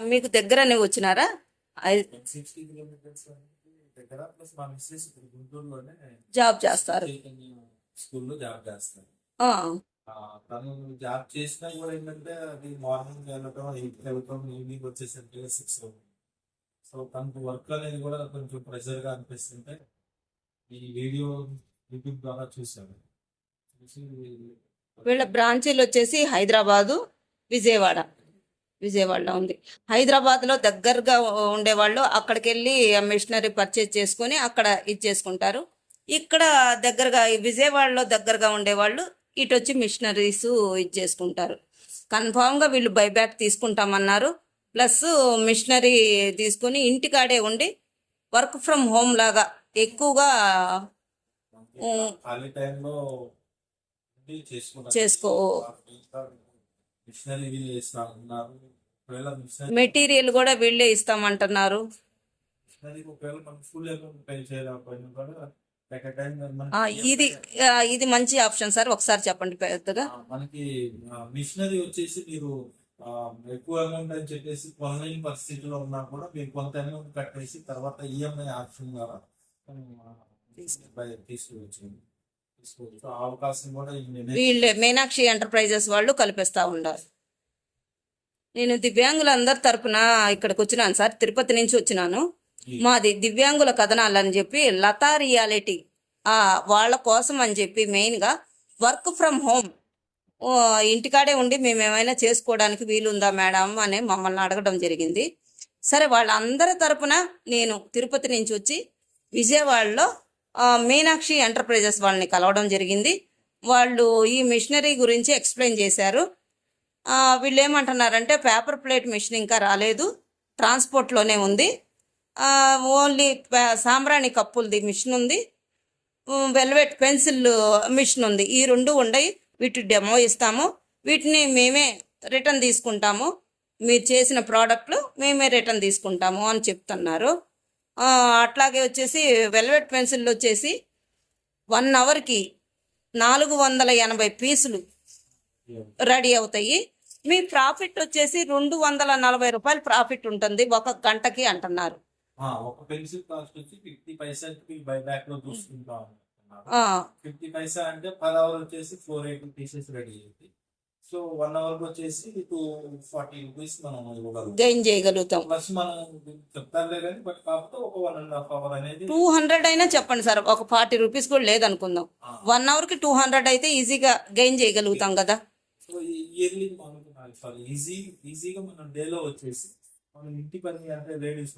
మీకు దగ్గరనే వచ్చినారా? ఐ- సిక్స్టీ కిలోమీటర్స్ దగ్గర గుంటూరులోనే జాబ్ చేస్తారు. స్కూల్లో జాబ్ చేస్తారు. తను జాబ్ చేసినా కూడా ఏంటంటే అది మార్నింగ్ వెళ్ళటం ఎయిట్ వెళ్ళటం ఈవినింగ్ వచ్చేసరికి సిక్స్ సో తనకు వర్క్ అనేది కూడా కొంచెం ప్రెషర్గా అనిపిస్తుంటే ఈ వీడియో యూట్యూబ్ ద్వారా వీళ్ళ బ్రాంచీలు వచ్చేసి హైదరాబాదు విజయవాడ. విజయవాడలో ఉంది. హైదరాబాద్లో దగ్గరగా ఉండేవాళ్ళు అక్కడికి వెళ్ళి మిషనరీ పర్చేజ్ చేసుకొని అక్కడ ఇచ్చేసుకుంటారు. ఇక్కడ దగ్గరగా విజయవాడలో దగ్గరగా ఉండేవాళ్ళు ఇటు వచ్చి మిషనరీస్ ఇచ్చేసుకుంటారు. కన్ఫామ్గా వీళ్ళు బైబ్యాక్ తీసుకుంటామన్నారు. ప్లస్ మిషనరీ తీసుకొని ఇంటికాడే ఉండి వర్క్ ఫ్రమ్ హోమ్ లాగా ఎక్కువగా చేసుకో మిషనరీ వీళ్ళు ఒకవేళ మిషనరీ మెటీరియల్ కూడా వీళ్ళే ఇస్తామంటున్నారు. మిషనరీ ఒకవేళ మనం ఫుల్ అమౌంట్ పే చేయలేకపోయినా కూడా ఎట్ టైం ఆ, ఇది ఆ, ఇది మంచి ఆప్షన్ సార్. ఒకసారి చెప్పండి పెద్దగా. మనకి మిషనరీ వచ్చేసి మీరు ఆ, ఎక్కువ అమౌంట్ అని చెప్పేసి కొనలేని పరిస్థితిలో ఉన్నా కూడా మీరు కొంత అమౌంట్ కట్టేసి తర్వాత ఈఎంఐ ఆప్షన్ ద్వారా తీసుకోవచ్చు తీసుకోవచ్చు ఆ అవకాశం కూడా వీళ్ళే మీనాక్షి ఎంటర్ప్రైజెస్ వాళ్ళు కల్పిస్తా ఉన్నారు నేను దివ్యాంగులందరి తరపున ఇక్కడికి వచ్చినాను సార్ తిరుపతి నుంచి వచ్చినాను. మాది దివ్యాంగుల కథనాలు అని చెప్పి లతా రియాలిటీ ఆ వాళ్ళ కోసం అని చెప్పి మెయిన్గా వర్క్ ఫ్రమ్ హోమ్. ఇంటికాడే ఉండి మేము ఏమైనా చేసుకోవడానికి వీలుందా మేడం అని మమ్మల్ని అడగడం జరిగింది. సరే వాళ్ళందరి తరపున నేను తిరుపతి నుంచి వచ్చి విజయవాడలో మీనాక్షి ఎంటర్ప్రైజెస్ వాళ్ళని కలవడం జరిగింది. వాళ్ళు ఈ మిషనరీ గురించి ఎక్స్ప్లెయిన్ చేశారు. వీళ్ళు ఏమంటున్నారంటే పేపర్ ప్లేట్ మిషన్ ఇంకా రాలేదు. ట్రాన్స్పోర్ట్లోనే ఉంది. ఓన్లీ సాంబ్రాణి కప్పులది మిషన్ ఉంది. వెల్వెట్ పెన్సిల్ మిషన్ ఉంది. ఈ రెండు ఉండయి. వీటి డెమో ఇస్తాము. వీటిని మేమే రిటర్న్ తీసుకుంటాము. మీరు చేసిన ప్రోడక్ట్లు మేమే రిటర్న్ తీసుకుంటాము అని చెప్తున్నారు. అట్లాగే వచ్చేసి వెల్వెట్ పెన్సిల్ వచ్చేసి వన్ అవర్కి నాలుగు వందల ఎనభై పీసులు రెడీ అవుతాయి. మీ ప్రాఫిట్ వచ్చేసి రెండు వందల నలభై రూపాయలు ప్రాఫిట్ ఉంటుంది ఒక గంటకి అంటున్నారు. ఆ, ఒక పెన్సిల్ కాస్ట్ వచ్చి ఫిఫ్టీ పైసలకి బై బ్యాక్లో చూసుకుంటాం అంటున్నారు ఆ, ఫిఫ్టీ పైసా అంటే పర్ అవర్ వచ్చేసి ఫోర్ ఎయిటీ పీసెస్ రెడీ అయ్యింది సో వన్ అవర్ వచ్చేసి టూ ఫార్టీ రూపీస్ మనం ఇవ్వగలుగుతాం. గెయిన్ చేయగలుగుతాం. ప్లస్ మనం చెప్తారులే కానీ బట్ కాకపోతే ఒక వన్ అండ్ హాఫ్ అవర్ అనేది టూ హండ్రెడ్ అయినా చెప్పండి సార్ ఒక ఫార్టీ రూపీస్ కూడా లేదనుకుందాం. వన్ అవర్కి టూ హండ్రెడ్ అయితే ఈజీగా గెయిన్ చేయగలుగుతాం కదా. సో ఇయర్లీ సారీ ఈజీ ఈజీగా మనం డేలో వచ్చేసి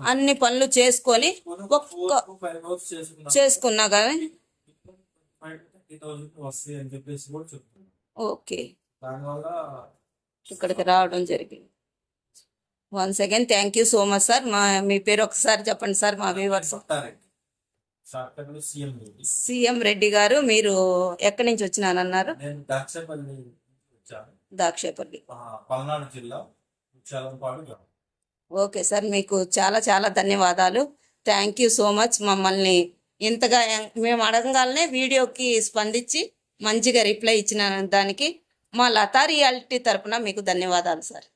అన్ని పనులు చేసుకొని ఒక్క- చేసుకున్నాం. కానీ ఓకే. దానివల్ల ఇక్కడికి రావడం జరిగింది. One second thank you so much sir మా మీ పేరు ఒకసారి చెప్పండి సార్ మా వ్యూవర్స్ సీఎం రెడ్డి గారు మీరు ఎక్కడి నుంచి వచ్చినానన్నారు నేను దాక్షపల్లి పల్నాడు జిల్లా ఓకే సార్ మీకు చాలా చాలా ధన్యవాదాలు. థ్యాంక్ యూ సో మచ్ మమ్మల్ని ఇంతగా మేము అడగగానే వీడియోకి స్పందించి మంచిగా రిప్లై ఇచ్చిన దానికి మా లతా రియాలిటీ తరపున మీకు ధన్యవాదాలు సార్.